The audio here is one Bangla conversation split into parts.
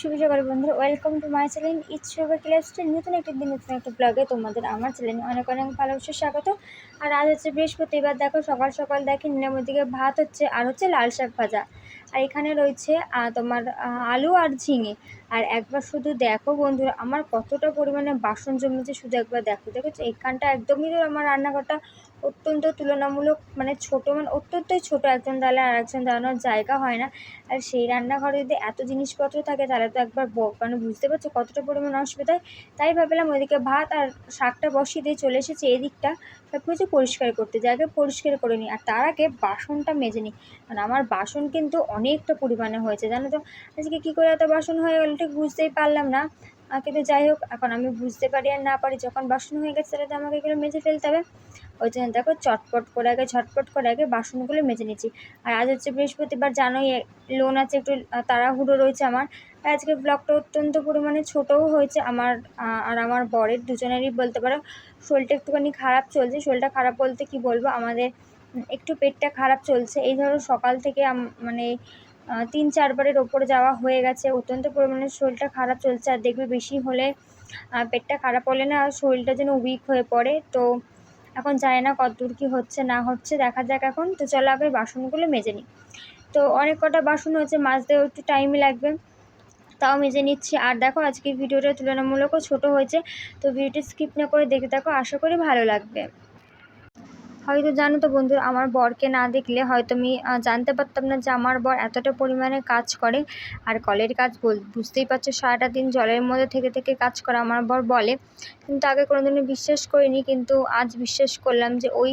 শুভ সকাল বন্ধুরা। Welcome to my channel it's Shubho ক্লাসটা নতুন একটি দিন, নতুন একটা ব্লগে তোমাদের আমার চ্যানেলে অনেক অনেক ভালোবাসা, স্বাগত। আর আজ হচ্ছে বৃহস্পতিবার, দেখো সকাল সকাল দেখি নিলামের দিকে ভাত হচ্ছে আর হচ্ছে লাল শাক ভাজা। আর এখানে রয়েছে তোমার আলু আর ঝিঙে। আর একবার শুধু দেখো বন্ধুরা, আমার কতটা পরিমাণে বাসন জমেছে শুধু একবার দেখো। দেখো এখানটা একদমই আমার রান্নাঘরটা অত্যন্ত তুলনামূলক মানে ছোটো মানে অত্যন্তই ছোটো একজন দাঁড়ালে আর একজন দাঁড়ানোর জায়গা হয় না। আর সেই রান্নাঘরে যদি এত জিনিসপত্র থাকে, তাহলে তো একবার মানে বুঝতে পারছ কতটা পরিমাণ অসুবিধা তাই ভাবলাম ওইদিকে ভাত আর শাকটা বসিয়ে দিয়ে চলে এসেছে এদিকটা। সব কিছু পরিষ্কার করতে, জায়গা পরিষ্কার করে নিই। আর তার আগে বাসনটা মেজে নিই। মানে আমার বাসন কিন্তু অনেকটা পরিমাণে হয়েছে, জানো তো? আজকে কী করে এত বাসন হয়ে গেল ঠিক বুঝতেই পারলাম না। কিন্তু যাই হোক, এখন আমি বুঝতে পারি আর না পারি, যখন বাসন হয়ে গেছে তাহলে তো আমাকে এগুলো মেজে ফেলতে হবে। ওই জন্য দেখো চটপট করে আগে, ঝটপট করে আগে বাসনগুলো মেজে নিচ্ছি আর আজ হচ্ছে বৃহস্পতিবার, জানোই লোন আছে একটু তাড়াহুড়ো রয়েছে আমার। আজকে ব্লগটা অত্যন্ত পরিমাণে ছোটও হয়েছে আমার আর আমার বরের দুজনেরই বলতে পারো। শরীরটা একটুখানি খারাপ চলছে শরীরটা খারাপ বলতে কি বলব? আমাদের একটু পেটটা খারাপ চলছে। এই ধরো সকাল থেকে মানে তিন চারবারের ওপরে যাওয়া হয়ে গেছে, অত্যন্ত পরিমাণে শরীরটা খারাপ চলছে। আর দেখবে বেশি হলে পেটটা খারাপ হলে না শরীরটা যেন উইক হয়ে পড়ে। তো এখন জানি না কতদূর কী হচ্ছে, না হচ্ছে, দেখা যাক এখন। তো চলো আগে বাসনগুলো মেজে নিই। তো অনেক কটা বাসন হয়েছে মাজতেও একটু টাইম লাগবে। তাও মেজে নিচ্ছি। আর দেখো, আজকে ভিডিওটা তুলনামূলকও ছোট হয়েছে। তো ভিডিওটি স্কিপ না করে দেখে দেখো আশা করি ভালো লাগবে। হয়তো জানো তো বন্ধু, আমার বরকে না দেখলে হয়তো আমি জানতে পারতাম না যে আমার বর এতটা পরিমাণে কাজ করে। আর কলের কাজ বুঝতেই পারছ, সারাটা দিন জলের মধ্যে থেকে থেকে কাজ করা আমার বর বলে। কিন্তু আগে কোনোদিনও বিশ্বাস করিনি, কিন্তু আজ বিশ্বাস করলাম যে ওই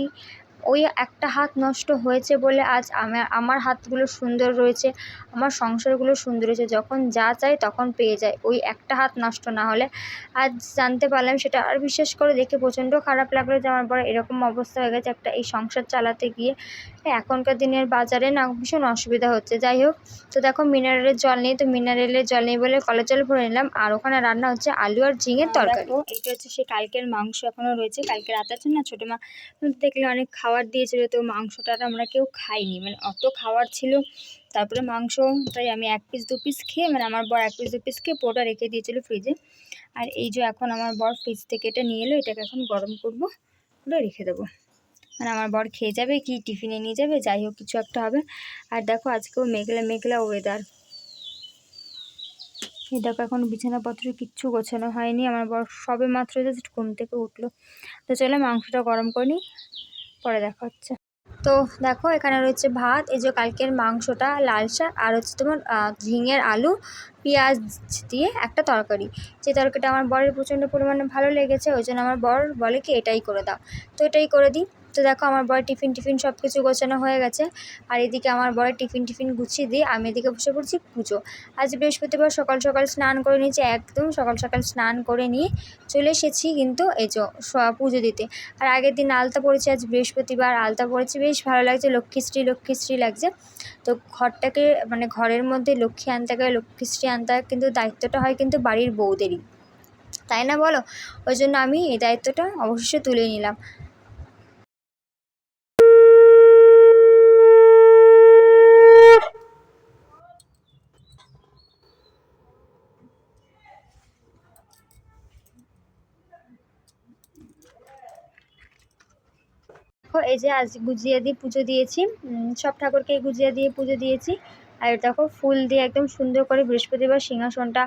ওই একটা হাত নষ্ট হয়েছে বলে আজ আমার আমার হাতগুলো সুন্দর রয়েছে, আমার সংসারগুলো সুন্দর রয়েছে, যখন যা চাই তখন পেয়ে যায়। ওই একটা হাত নষ্ট না হলে আজ জানতে পারলাম সেটা আর বিশ্বাস করে দেখে প্রচণ্ড খারাপ লাগল যে আমার বড় এরকম অবস্থা হয়ে গেছে, একটা এই সংসার চালাতে গিয়ে এখনকার দিনের বাজারে না ভীষণ অসুবিধা হচ্ছে। যাই হোক তো দেখো মিনারেলের জল নেই তো মিনারেলের জল নেই বলে কলের জল ভরে নিলাম। আর ওখানে রান্না হচ্ছে আলু আর ঝিঙের তরকারি। এটা হচ্ছে সে কালকের মাংস এখনও রয়েছে। কালকে রাত আছে না ছোটো মা দেখলে অনেক খাবার দিয়েছিল তো মাংসটা আমরা কেউ খাইনি। মানে অত খাবার ছিল তারপরে মাংস তাই আমি এক পিস দু পিস খেয়ে মানে আমার বর এক পিস দু পিস খেয়ে পোটা রেখে দিয়েছিল ফ্রিজে আর এই যে এখন আমার বর ফ্রিজ থেকে এটা নিয়ে এলো এটাকে এখন গরম করব করে রেখে দেবো। মানে আমার বর খেয়ে যাবে কি টিফিনে নিয়ে যাবে, যাই হোক কিছু একটা হবে। আর দেখো আজকেও মেঘলা মেঘলা ওয়েদার এই দেখো এখন বিছানাপত্র কিচ্ছু গোছানো হয়নি। আমার বর সবে মাত্র জাস্ট ঘুম থেকে উঠল। তো চলে মাংসটা গরম করে নিই, পরে দেখা হচ্ছে। তো দেখো এখানে রয়েছে ভাত, এই যে কালকের মাংসটা, লাল শাক, আর হচ্ছে তোমার ঝিঙের আলু, পেঁয়াজ দিয়ে একটা তরকারি। যে তরকারিটা আমার বরের প্রচণ্ড পরিমাণে ভালো লেগেছে, ওই জন্য আমার বর বলে কি এটাই করে দাও। তো এটাই করে দিই। তো দেখো আমার বরের টিফিন টিফিন সব কিছু গোছানো হয়ে গেছে। আর এদিকে আমার বরের টিফিন টিফিন গুছিয়ে দিয়ে আমি এদিকে বসে পড়ছি পুজো। আজ বৃহস্পতিবার সকাল সকাল স্নান করে নিয়েছি, একদম সকাল সকাল স্নান করে নিয়ে চলে এসেছি কিন্তু এই যে পুজো দিতে। আর আগের দিন আলতা পড়েছি আজ বৃহস্পতিবার আলতা পড়েছি বেশ ভালো লাগছে লক্ষ্মীশ্রী লক্ষ্মীশ্রী লাগছে। তো ঘরটাকে মানে ঘরের মধ্যে লক্ষ্মী আনতে গেলে লক্ষ্মীশ্রী আনতে কিন্তু দায়িত্বটা হয় কিন্তু বাড়ির বউদেরই। তাই না বলো? ওই জন্য আমি এই দায়িত্বটা অবশ্যই তুলে নিলাম। দেখো এই যে আজ গুজিয়া দিয়ে পুজো দিয়েছি। সব ঠাকুরকে গুজিয়া দিয়ে পুজো দিয়েছি। আর দেখো ফুল দিয়ে একদম সুন্দর করে বৃহস্পতিবার সিংহাসনটা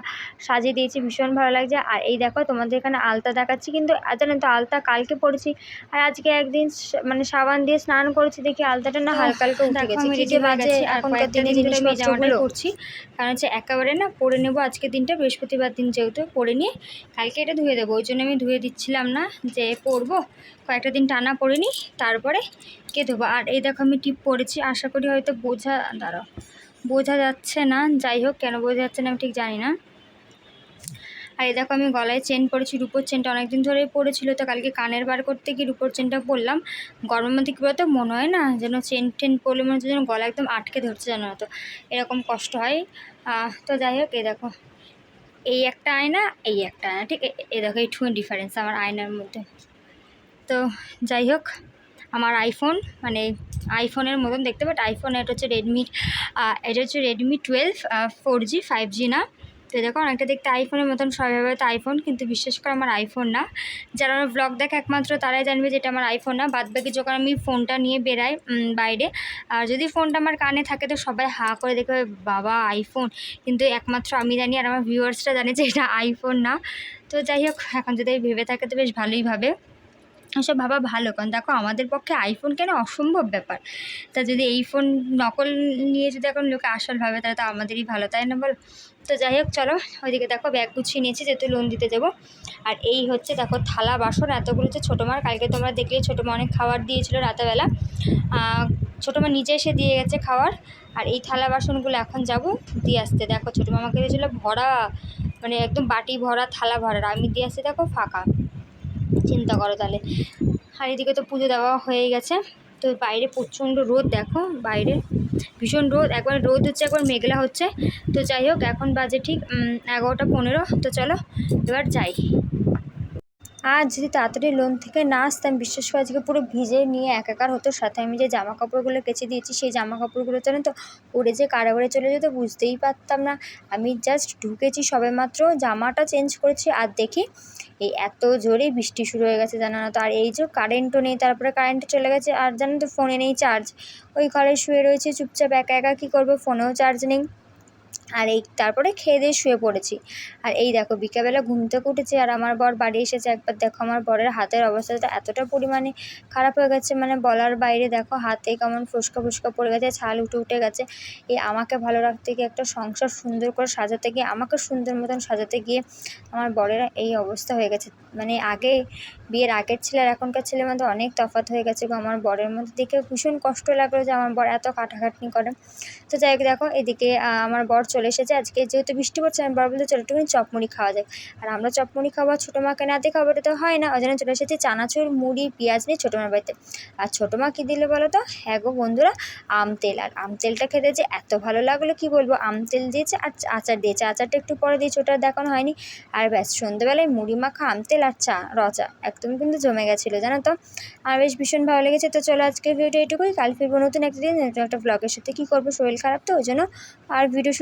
সাজিয়ে দিয়েছি ভীষণ ভালো লাগছে। আর এই দেখো তোমাদের এখানে আলতা দেখাচ্ছি কিন্তু আ, জানো তো আলতা কালকে পড়েছি। আর আজকে একদিন মানে সাবান দিয়ে স্নান করেছি দেখি আলতাটা না হালকা হালকা উঠে গেছে। কি যে বাজে এখনকার দিনে জিনিসপত্রগুলো করছি কারণ হচ্ছে একেবারে না পরে নেব আজকে দিনটা বৃহস্পতিবার দিন যেহেতু পরে নিয়ে। কালকে এটা ধুয়ে দেবো ওই জন্য আমি ধুয়ে দিচ্ছিলাম না যে পরবো। কয়েকটা দিন টানা পরে নিই তারপরে কে দেবো আর এই দেখো আমি টিপ পরেছি আশা করি হয়তো বোঝা দাঁড়াও। বোঝা যাচ্ছে না, যাই হোক কেন বোঝা যাচ্ছে না আমি ঠিক জানি না। আর এই দেখো আমি গলায় চেন পরেছি, রূপোর চেনটা অনেকদিন ধরেই পড়েছিল তো কালকে কানের বার করতে গিয়ে রূপোর চেনটা পরলাম। গরমের মধ্যে কী বলতো, মনে হয় না যেন চেন টেন পরলে মনে হচ্ছে যেন গলা একদম আটকে ধরছে যেন না তো এরকম কষ্ট হয়। তো যাই হোক, এই দেখো, এই একটা আয়না, এই একটা আয়না, ঠিক এ- এ দেখো, এইটুকুনি ডিফারেন্স আমার আয়নার মধ্যে। তো যাই হোক আমার আইফোন মানে আইফোনের মতন দেখতে বাট আইফোন এটা হচ্ছে রেডমি এটা হচ্ছে Redmi twelve four G five G না। তো দেখো, অনেকটা দেখতে আইফোনের মতন, সবাই তো আইফোন কিন্তু বিশ্বাস করে আমার আইফোন না। যারা আমার ব্লগ দেখে একমাত্র, তারাই জানবে যে এটা আমার আইফোন না। বাদ বাকি যখন আমি ফোনটা নিয়ে বেরাই বাইরে, আর যদি ফোনটা আমার কানে থাকে, তো সবাই হা করে দেখবে, বাবা আইফোন কিন্তু একমাত্র আমি জানি, আর আমার ভিউয়ার্সরা জানে যে এটা আইফোন না। তো যাই হোক, এখন যদি ভেবে থাকে, তো বেশ ভালোই ভাবে। এসব ভাবা ভালো, কারণ দেখো আমাদের পক্ষে আইফোন কেন অসম্ভব ব্যাপার। তা যদি এই ফোন নকল নিয়ে যদি এখন লোকে আসল ভাবে, তাহলে তো আমাদেরই ভালো, তাই না বল? তো যাই হোক, চলো, ওইদিকে দেখো ব্যাগ গুছিয়ে নিয়েছি, যেহেতু লোন দিতে যাব। আর এই হচ্ছে দেখো থালা, বাসন, এতগুলো হচ্ছে ছোটো মার, কালকে তোমরা দেখলে ছোটো মা অনেক খাবার দিয়েছিলো রাতেবেলা। ছোটো মা নিজে এসে দিয়ে গেছে খাওয়ার। আর এই থালা, বাসনগুলো এখন যাব দিয়ে আসতে। দেখো ছোটো মামাকে দিয়েছিলো ভরা মানে একদম বাটি ভরা, থালা ভরা। আমি দিয়ে আসতে দেখো ফাঁকা। চিন্তা করো তাহলে। আর এদিকে তো পুজো দেওয়া হয়ে গেছে। তো বাইরে প্রচণ্ড রোদ দেখো, বাইরে ভীষণ রোদ। একবার রোদ হচ্ছে, একবার মেঘলা হচ্ছে। তো যাই হোক, এখন বাজে ঠিক এগারোটা পনেরো। তো চলো, এবার যাই। আর যদি তাড়াতাড়ি লোন থেকে না আসতাম বিশ্বাস করে আজকে পুরো ভিজে নিয়ে একাকার হতো। সাথে আমি যে জামা কাপড়গুলো কেচে দিয়েছি, সেই জামা কাপড়গুলো জানো তো উড়ে যে কারাগারে চলে যেত, বুঝতেই পারতাম না। আমি জাস্ট ঢুকেছি সবে মাত্র জামাটা চেঞ্জ করেছি আর দেখি এই এত জোরে বৃষ্টি শুরু হয়ে গেছে জানো না তো। আর এই যে কারেন্টও নেই, তারপরে কারেন্ট চলে গেছে, আর জানো তো ফোনে নেই চার্জ ওই ঘরে শুয়ে রয়েছে, চুপচাপ একা একা কী করব? ফোনেও চার্জ নেই। আর এই তারপরে খেয়ে দিয়ে শুয়ে পড়েছি। আর এই দেখো, বিকেলবেলা ঘুম থেকে উঠেছি আর আমার বর বাড়ি এসেছে। একবার দেখো আমার বরের হাতের অবস্থাটা এতটা পরিমাণে খারাপ হয়ে গেছে মানে বলার বাইরে দেখো হাতে কেমন ফুসকা ফুসকা পড়ে গেছে, ছাল উঠে উঠে গেছে। এই আমাকে ভালো রাখতে গিয়ে একটা সংসার সুন্দর করে সাজাতে গিয়ে, আমাকে সুন্দর মতন সাজাতে গিয়ে আমার বরের এই অবস্থা হয়ে গেছে। মানে আগে বিয়ের আগের ছেলে আর এখনকার ছেলের মধ্যে অনেক তফাৎ হয়ে গেছে আমার বরের মধ্যে। দেখে ভীষণ কষ্ট লাগল যে আমার বর এত খাটাখাটনি করে। তো যাই দেখো, এদিকে আমার বর চলে এসেছে। আজকে যেহেতু বৃষ্টি পড়ছে, আমি বর বলতে চলো একটুখানি চপমুড়ি খাওয়া যাক। আর আমরা চপমুড়ি খাওয়া ছোটো মাকে না দিয়ে খাবার তো হয় না ওই জন্য চলে এসেছি চানাচুর, মুড়ি, পেঁয়াজ নিয়ে ছোটো মার বাড়িতে। আর ছোটো মা কী দিলে বলো তো? হ্যাঁ গো বন্ধুরা, আম তেল। আর আম তেলটা খেতে যে এত ভালো লাগল, কি বলব? আম তেল দিয়েছে আর আচার দিয়েছে। আচারটা একটু পরে দিয়েছে, ওটা দেখানো হয়নি। আর ব্যাস সন্ধ্যেবেলায় মুড়ি মাখা, আম তেল আর চা, রচা একদম কিন্তু জমে গেছিল, জানো তো? আর বেশ ভীষণ ভালো লেগেছে। তো চলো আজকের ভিডিওটা এটুকুই। কাল ফিরবো নতুন একটা দিন একটা ব্লগের সাথে। কী করব? শরীর খারাপ তো, ওই জন্য। আর ভিডিও